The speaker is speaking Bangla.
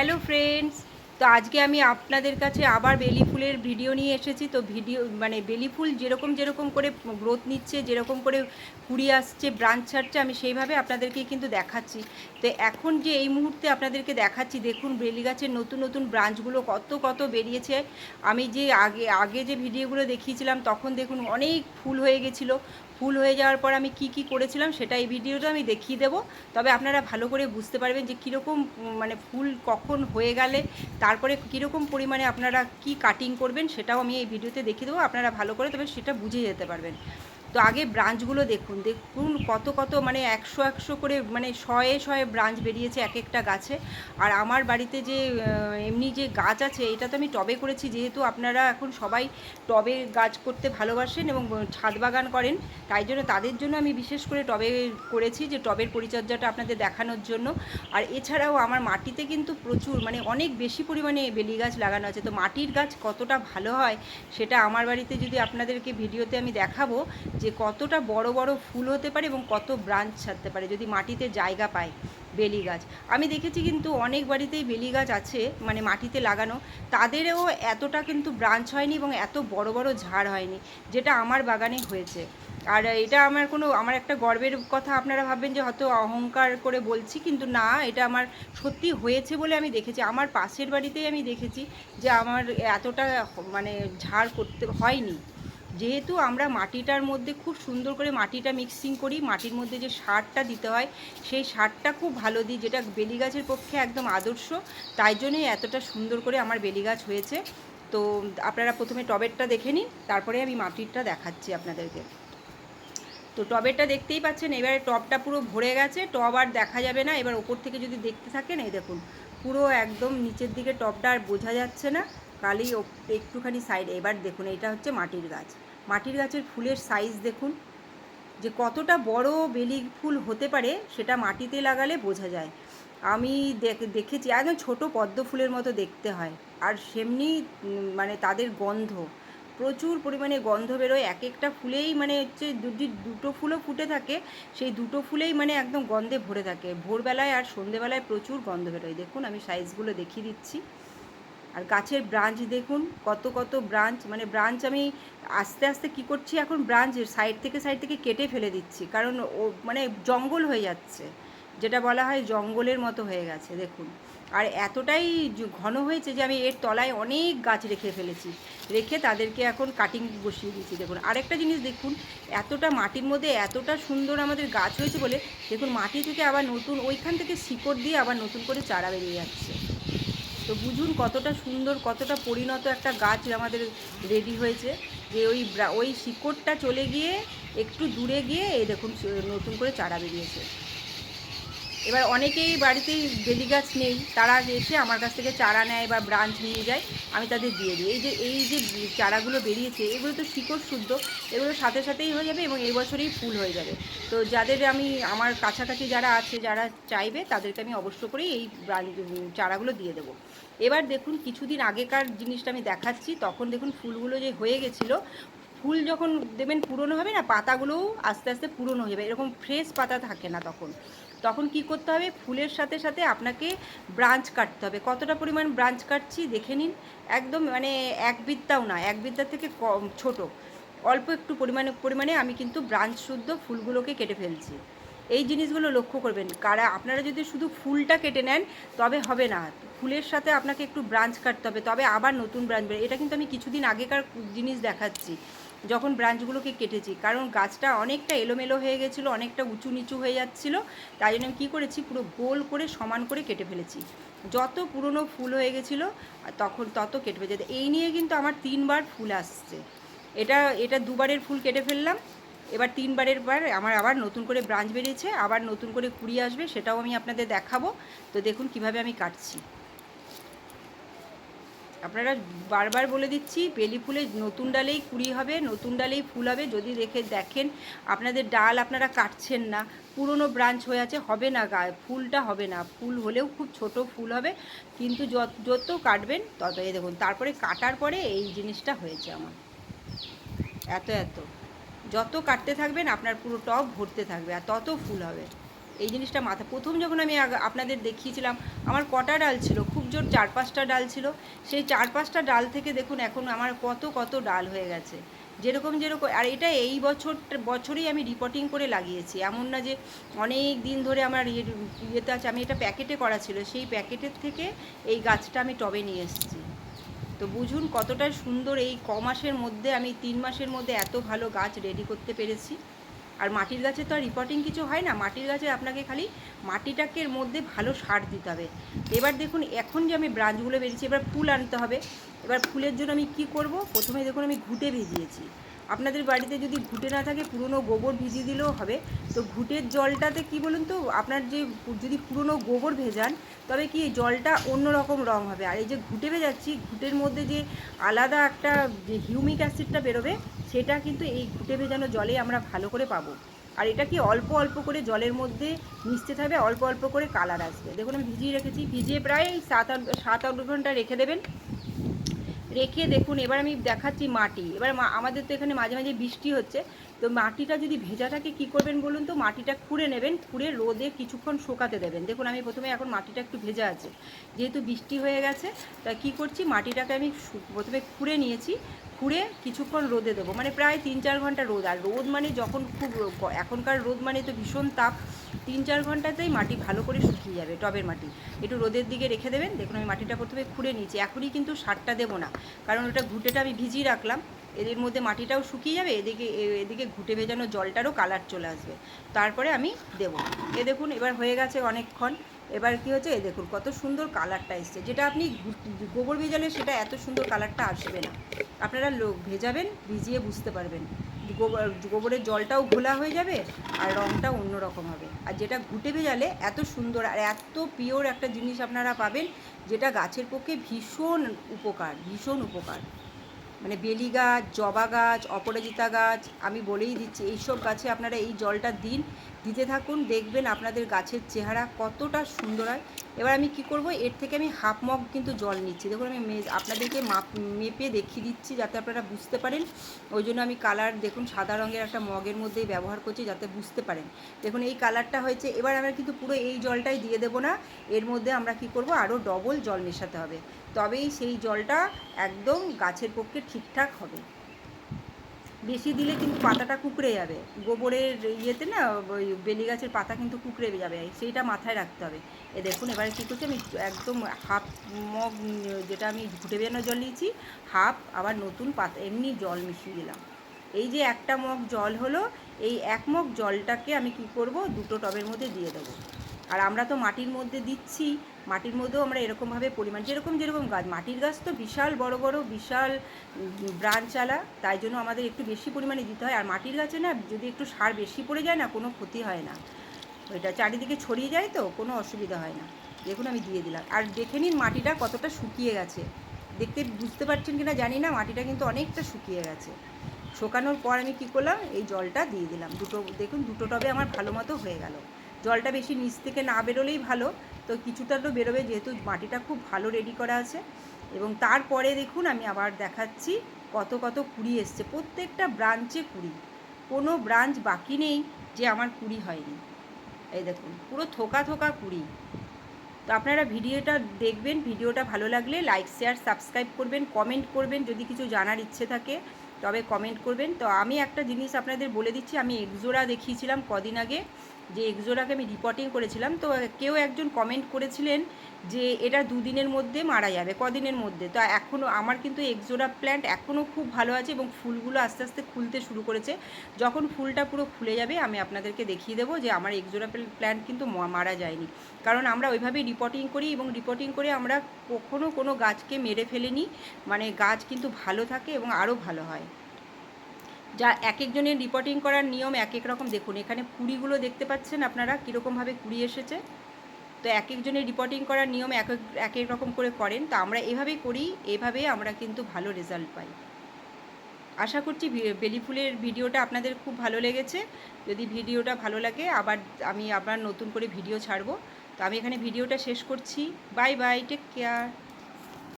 হ্যালো ফ্রেন্ডস তো আজকে আমি আপনাদের কাছে আবার বেলি ফুলের ভিডিও নিয়ে এসেছি। তো ভিডিও মানে বেলি ফুল যেরকম যেরকম করে গ্রোথ নিচ্ছে, যেরকম করে কুড়ি আসছে ব্রাঞ্চ ছাড়ছে, আমি সেইভাবে আপনাদেরকে কিন্তু দেখাচ্ছি। তো এখন যে এই মুহূর্তে আপনাদেরকে দেখাচ্ছি, দেখুন বেলি গাছের নতুন নতুন ব্রাঞ্চগুলো কত কত বেরিয়েছে। আমি যে আগে আগে যে ভিডিওগুলো দেখিয়েছিলাম, তখন দেখুন অনেক ফুল হয়ে গেছিল। ফুল হয়ে যাওয়ার পর আমি কি কি করেছিলাম সেটা এই ভিডিওটা আমি দেখিয়ে দেবো। তবে আপনারা ভালো করে বুঝতে পারবেন যে কীরকম মানে ফুল কখন হয়ে গেলে, তারপরে কীরকম পরিমাণে আপনারা কি কাটিং করবেন সেটাও আমি এই ভিডিওতে দেখিয়ে দেবো। আপনারা ভালো করে তবে সেটা বুঝে যেতে পারবেন। তো আগে ব্রাঞ্চগুলো দেখুন দেখুন কত কত মানে একশো একশো করে মানে শয়ে শয়ে ব্রাঞ্চ বেরিয়েছে এক একটা গাছে। আর আমার বাড়িতে যে এমনি যে গাছ আছে, এটা তো আমি টবে করেছি, যেহেতু আপনারা এখন সবাই টবে গাছ করতে ভালোবাসেন এবং ছাদ বাগান করেন, তাই জন্য তাদের জন্য আমি বিশেষ করে টবে করেছি যে টবের পরিচর্যাটা আপনাদের দেখানোর জন্য। আর এছাড়াও আমার মাটিতে কিন্তু প্রচুর মানে অনেক বেশি পরিমাণে বেলি গাছ লাগানো আছে। তো মাটির গাছ কতটা ভালো হয়, সেটা আমার বাড়িতে যদি আপনাদেরকে ভিডিওতে আমি দেখাবো যে কতটা বড় বড় ফুল হতে পারে এবং কত ব্রাঞ্চ ছাড়তে পারে যদি মাটিতে জায়গা পায় বেলি গাছ। আমি দেখেছি কিন্তু অনেক বাড়িতেই বেলি গাছ আছে মানে মাটিতে লাগানো। তাদেরও এতটা কিন্তু ব্রাঞ্চ হয়নি এবং এত বড় বড় ঝাড় হয়নি, যেটা আমার বাগানে হয়েছে। আর এটা আমার কোনো, আমার একটা গর্বের কথা আপনারা ভাববেন যে হয়তো অহংকার করে বলছি, কিন্তু না, এটা আমার সত্যি হয়েছে বলে আমি দেখেছি। আমার পাশের বাড়িতেই আমি দেখেছি যে আমার এতটা মানে ঝাড় করতে হয়নি। যেহেতু আমরা মাটিটার মধ্যে খুব সুন্দর করে মাটিটা মিক্সিং করি, মাটির মধ্যে যে সারটা দিতে হয়, সেই সারটা খুব ভালো দিই, যেটা বেলি গাছের পক্ষে একদম আদর্শ। তাই জন্যই এতটা সুন্দর করে আমার বেলি গাছ হয়েছে। তো আপনারা প্রথমে টবেরটা দেখে নিন, তারপরে আমি মাটিরটা দেখাচ্ছি আপনাদেরকে। তো টবেরটা দেখতেই পাচ্ছেন, এবারে টবটা পুরো ভরে গেছে, টব আর দেখা যাবে না। এবার ওপর থেকে যদি দেখতে থাকেন, এই দেখুন, পুরো একদম নিচের দিকে টবটা আর বোঝা যাচ্ছে না। কালি একটুখানি সাইড এবার দেখুন এটা হচ্ছে মাটির গাছ। মাটির গাছের ফুলের সাইজ দেখুন। যে কতটা বড় বেলি ফুল হতে পারে, সেটা মাটিতে লাগালে বোঝা যায়। আমি দেখ- দেখেছি, একদম ছোট পদ্ম ফুলের মতো দেখতে হয়। আর সেমনি মানে তাদের গন্ধ, প্রচুর পরিমাণে গন্ধ বেরোয়। এক একটা ফুলেই মানে হচ্ছে যদি দুটো ফুলও ফুটে থাকে, সেই দুটো ফুলেই মানে একদম গন্ধে ভরে থাকে। ভোরবেলায় আর সন্ধেবেলায় প্রচুর গন্ধ বেরোয়। দেখুন, আমি সাইজগুলো দেখিয়ে দিচ্ছি। আর গাছের ব্রাঞ্চ দেখুন, কত কত ব্রাঞ্চ মানে ব্রাঞ্চ আমি আস্তে আস্তে কি করছি, এখন ব্রাঞ্চ সাইড থেকে সাইড থেকে কেটে ফেলে দিচ্ছি, কারণ ও মানে জঙ্গল হয়ে যাচ্ছে, যেটা বলা হয় জঙ্গলের মতো হয়ে গেছে, দেখুন। আর এতটাই ঘন হয়েছে যে আমি এর তলায় অনেক গাছ রেখে ফেলেছি, রেখে তাদেরকে এখন কাটিং বসিয়ে দিয়েছি, দেখুন। আরেকটা জিনিস দেখুন, এতটা মাটির মধ্যে এতটা সুন্দর আমাদের গাছ হয়েছে বলে, দেখুন, মাটি থেকে আবার নতুন, ওইখান থেকে শিকড় দিয়ে আবার নতুন করে চারা বেরিয়ে যাচ্ছে। তো বুঝুন কতটা সুন্দর, কতটা পরিণত একটা গাছ আমাদের রেডি হয়েছে। যে ওই ওই শিকড়টা চলে গিয়ে একটু দূরে গিয়ে এই দেখুন, নতুন করে চারা বেরিয়েছে। এবার অনেকেই বাড়িতেই বেলি গাছ নেই, তারা এসে আমার কাছ থেকে চারা নেয় বা ব্রাঞ্চ নিয়ে যায়, আমি তাদের দিয়ে দিই। এই যে এই যে চারাগুলো বেরিয়েছে, এগুলো তো শিকড় শুদ্ধ, এগুলো সাথে সাথেই হয়ে যাবে এবং এই বছরেই ফুল হয়ে যাবে। তো যাদের আমি, আমার কাছাকাছি যারা আছে, যারা চাইবে, তাদেরকে আমি অবশ্য করেই এই চারাগুলো দিয়ে দেবো। এবার দেখুন, কিছুদিন আগেকার জিনিসটা আমি দেখাচ্ছি, তখন দেখুন ফুলগুলো যে হয়ে গেছিল ফুল যখন দেবেন পুরনো হবে না, পাতাগুলোও আস্তে আস্তে পুরনো হয়ে যাবে। এরকম ফ্রেশ পাতা থাকে না তখন। তখন কি করতে হবে? ফুলের সাথে সাথে আপনাকে ব্রাঞ্চ কাটতে হবে। কতটা পরিমাণ ব্রাঞ্চ কাটছি দেখে নিন। একদম মানে এক বিদ্যাও না, এক বিদ্যার থেকে কম, ছোটো। অল্প একটু পরিমাণে পরিমাণে আমি কিন্তু ব্রাঞ্চ শুদ্ধ ফুলগুলোকে কেটে ফেলছি। এই জিনিসগুলো লক্ষ্য করবেন। কারা, আপনারা যদি শুধু ফুলটা কেটে নেন, তবে হবে না। ফুলের সাথে আপনাকে একটু ব্রাঞ্চ কাটতে হবে। তবে আবার নতুন ব্রাঞ্চ বেরোয় এটা কিন্তু আমি কিছুদিন আগেকার জিনিস দেখাচ্ছি। যখন ব্রাঞ্চগুলোকে কেটেছি, কারণ গাছটা অনেকটা এলোমেলো হয়ে গেছিল, অনেকটা উঁচু নিচু হয়ে যাচ্ছিল, তাই জন্য আমি কী করেছি, পুরো গোল করে সমান করে কেটে ফেলেছি। যত পুরনো ফুল হয়ে গেছিল, তখন তত কেটে ফেলেছে। এই নিয়ে কিন্তু আমার তিনবার ফুল আসছে। এটা এটা দুবারের ফুল কেটে ফেললাম, এবার তিনবারের বার আমার আবার নতুন করে ব্রাঞ্চ বেরিয়েছে, আবার নতুন করে কুড়ি আসবে, সেটাও আমি আপনাদের দেখাবো। তো দেখুন কীভাবে আমি কাটছি। আপনারা বারবার বলে দিচ্ছি, বেলি ফুলে নতুন ডালেই কুড়ি হবে, নতুন ডালেই ফুল হবে। যদি দেখে দেখেন আপনাদের ডাল আপনারা কাটছেন না, পুরনো ব্রাঞ্চ হয়ে আছে, হবে না গায়ে ফুলটা হবে না। ফুল হলেও খুব ছোট ফুল হবে, কিন্তু যত যত কাটবেন তত এই দেখুন। তারপরে কাটার পরে এই জিনিসটা হয়েছে আমার। এত এত। যত কাটতে থাকবেন আপনার পুরো টব ভরতে থাকবে, আর তত ফুল হবে। এই জিনিসটা মাথা প্রথম যখন আমি আপনাদের দেখিয়েছিলাম, আমার কটা ডাল ছিল, খুব জোর চার পাঁচটা ডাল ছিল। সেই চার পাঁচটা ডাল থেকে দেখুন এখন আমার কত কত ডাল হয়ে গেছে। যেরকম যেরকম, আর এটা এই বছর, বছরেই আমি রিপোর্টিং করে লাগিয়েছি। এমন না যে অনেক দিন ধরে আমার ইয়ে ইয়েতে আছে। আমি এটা প্যাকেটে করা ছিল। সেই প্যাকেটের থেকে এই গাছটা আমি টবে নিয়ে এসেছি। তো বুঝুন কতটা সুন্দর এই ক মাসের মধ্যে আমি তিন মাসের মধ্যে এত ভালো গাছ রেডি করতে পেরেছি। আর মাটির গাছে তো আর রিপোর্টিং কিছু হয় না। মাটির গাছে আপনাকে খালি মাটিটাকে এর মধ্যে ভালো সার দিতে হবে। এবার দেখুন, এখন যে আমি ব্রাঞ্চগুলো বেরিয়েছি এবার ফুল আনতে হবে। এবার ফুলের জন্য আমি কি করব? প্রথমে দেখুন, আমি ঘুটে ভিজিয়েছি। আপনাদের বাড়িতে যদি ঘুটে না থাকে, পুরনো গোবর ভিজিয়ে দিলেও হবে। তো ঘুটের জলটাতে কি বলুন তো, আপনার যে যদি পুরনো গোবর ভেজান, তবে কি জলটা অন্য রকম রং হবে। আর এই যে ঘুটে ভেজাচ্ছি, ঘুটের মধ্যে যে আলাদা একটা যে হিউমিক অ্যাসিডটা বেরোবে সেটা কিন্তু এই ঘুটে ভেজানো জলে আমরা ভালো করে পাবো। আর এটা কি অল্প অল্প করে জলের মধ্যে মিশতে থাকবে, অল্প অল্প করে কালার আসবে। দেখুন, আমি ভিজিয়ে রেখেছি, ভিজিয়ে প্রায় সাত আট সাত আট ঘণ্টা রেখে দেবেন। রেখে দেখুন, এবার আমি দেখাচ্ছি মাটি। এবার আমাদের তো এখানে মাঝে মাঝে বৃষ্টি হচ্ছে। তো মাটিটা যদি ভেজা থাকে কী করবেন বলুন তো, মাটিটা খুঁড়ে নেবেন, খুঁড়ে রোদে কিছুক্ষণ শুকাতে দেবেন। দেখুন, আমি প্রথমে এখন মাটিটা একটু ভেজা আছে। যেহেতু বৃষ্টি হয়ে গেছে, তা কী করছি, মাটিটাকে আমি প্রথমে খুঁড়ে নিয়েছি। খুঁড়ে কিছুক্ষণ রোদে দেবো। মানে প্রায় তিন চার ঘণ্টা রোদ। আর রোদ মানে যখন খুব এখনকার রোদ মানে তো ভীষণ তাপ। তিন চার ঘন্টাতেই মাটি ভালো করে শুকিয়ে যাবে, টবের মাটি। একটু রোদের দিকে রেখে দেবেন, দেখুন আমি মাটিটা প্রথমে খুঁড়ে নিয়েছি। এখনই কিন্তু সারটা দেবো না, কারণ ওটা ঘুটেটা আমি ভিজিয়ে রাখলাম। এদের মধ্যে মাটিটাও শুকিয়ে যাবে, এদিকে এদিকে ঘুটে ভেজানো জলটারও কালার চলে আসবে। তারপরে আমি দেবো। এ দেখুন, এবার হয়ে গেছে অনেকক্ষণ। এবার কি হচ্ছে এ দেখুন, কত সুন্দর কালারটা এসছে। যেটা আপনি গোবর ভেজালে সেটা এত সুন্দর কালারটা আসবে না। আপনারা লোক ভেজাবেন, ভিজিয়ে বুঝতে পারবেন। গোবর, গোবরের জলটাও ঘোলা হয়ে যাবে আর রঙটাও অন্যরকম হবে। আর যেটা ঘুটে ভেজালে, এত সুন্দর আর এত পিওর একটা জিনিস আপনারা পাবেন, যেটা গাছের পক্ষে ভীষণ উপকার ভীষণ উপকার। মানে বেলি গাছ, জবা গাছ, অপরাজিতা গাছ, আমি বলেই দিচ্ছি, এইসব গাছে আপনারা এই জলটা দিন দিতে থাকুন, দেখবেন আপনাদের গাছের চেহারা কতটা সুন্দর হয়। এবার আমি কি করব, এর থেকে আমি হাফ মগ কিন্তু জল নিচ্ছি। দেখুন আমি আপনাদেরকে মাপ, মেপে দেখিয়ে দিচ্ছি যাতে আপনারা বুঝতে পারেন। ওই জন্য আমি কালার দেখুন সাদা রঙের একটা মগের মধ্যেই ব্যবহার করছি যাতে বুঝতে পারেন। দেখুন এই কালারটা হয়েছে, এবার আমরা কিন্তু পুরো এই জলটাই দিয়ে দেবো না। এর মধ্যে আমরা কি করব আরও ডবল জল মেশাতে হবে। তবেই সেই জলটা একদম গাছের পক্ষে ঠিকঠাক হবে। বেশি দিলে কিন্তু পাতাটা কুকড়ে যাবে। গোবরের ইয়েতে না, ওই বেলি গাছের পাতা কিন্তু কুকড়ে যাবে। সেইটা মাথায় রাখতে হবে। এ দেখুন, এবারে কী করছি আমি একদম হাফ মগ, যেটা আমি ঘুটে বেজানো জল নিয়েছি, হাফ আবার নতুন পাতা, এমনি জল মিশিয়ে দিলাম। এই যে একটা মগ জল হলো, এই এক মগ জলটাকে আমি কি করব, দুটো টবের মধ্যে দিয়ে দেবো। আর আমরা তো মাটির মধ্যে দিচ্ছি, মাটির মধ্যেও আমরা এরকমভাবে পরিমাণ, যেরকম যেরকম গাছ, মাটির গাছ তো বিশাল বড় বড়, বিশাল ব্রাঞ্চালা তাই জন্য আমাদের একটু বেশি পরিমাণে দিতে হয়। আর মাটির গাছে না যদি একটু সার বেশি পড়ে যায় না, কোনো ক্ষতি হয় না। ওইটা চারিদিকে ছড়িয়ে যায় তো, কোনো অসুবিধা হয় না। দেখুন আমি দিয়ে দিলাম। আর দেখে নিন মাটিটা কতটা শুকিয়ে গেছে। দেখতে বুঝতে পারছেন কি না জানি না, মাটিটা কিন্তু অনেকটা শুকিয়ে গেছে। শুকানোর পর আমি কী করলাম, এই জলটা দিয়ে দিলাম। দুটো, দেখুন দুটো টবে আমার ভালো মতো হয়ে গেল। জলটা বেশি নিচ থেকে না বেরোলেই ভালো। তো কিছুটা তো বেরোবে, যেহেতু মাটিটা খুব ভালো রেডি করা আছে। এবং তারপরে দেখুন, আমি আবার দেখাচ্ছি কত কত কুড়ি এসছে। প্রত্যেকটা ব্রাঞ্চে কুড়ি। কোনো ব্রাঞ্চ বাকি নেই যে আমার কুড়ি হয়নি। এই দেখুন, পুরো থোকা থোকা কুড়ি। তো আপনারা ভিডিওটা দেখবেন, ভিডিওটা ভালো লাগলে লাইক শেয়ার সাবস্ক্রাইব করবেন কমেন্ট করবেন যদি কিছু জানার ইচ্ছে থাকে, তবে কমেন্ট করবেন। তো আমি একটা জিনিস আপনাদের বলে দিচ্ছি, আমি এক্সোরা দেখিয়েছিলাম কদিন আগে। যে এক্সোরাকে আমি রিপোর্টিং করেছিলাম, তো কেউ একজন কমেন্ট করেছিলেন যে এটা দুদিনের মধ্যে মারা যাবে, কদিনের মধ্যে। তো এখনও আমার কিন্তু এক্সোরা প্ল্যান্ট এখনও খুব ভালো আছে এবং ফুলগুলো আস্তে আস্তে খুলতে শুরু করেছে। যখন ফুলটা পুরো খুলে যাবে, আমি আপনাদেরকে দেখিয়ে দেবো যে আমার এক্সোরা প্ল্যান্ট কিন্তু মারা যায়নি। কারণ আমরা ওইভাবেই রিপোর্টিং করি এবং রিপোর্টিং করে আমরা কখনও কোনো গাছকে মেরে ফেলিনি। মানে গাছ কিন্তু ভালো থাকে এবং আরও ভালো হয়। যা এক একজনের রিপোর্টিং করার নিয়ম এক এক রকম। দেখুন, এখানে কুড়িগুলো দেখতে পাচ্ছেন আপনারা কীরকমভাবে কুড়ি এসেছে। তো এক একজনের রিপোর্টিং করার নিয়ম এক এক এক রকম করে করেন। তো আমরা এভাবেই করি এভাবে আমরা কিন্তু ভালো রেজাল্ট পাই। আশা করছি ভি- বেলি ফুলের ভিডিওটা আপনাদের খুব ভালো লেগেছে। যদি ভিডিওটা ভালো লাগে, আবার আমি আবার নতুন করে ভিডিও ছাড়বো। তো আমি এখানে ভিডিওটা শেষ করছি। Bye bye take care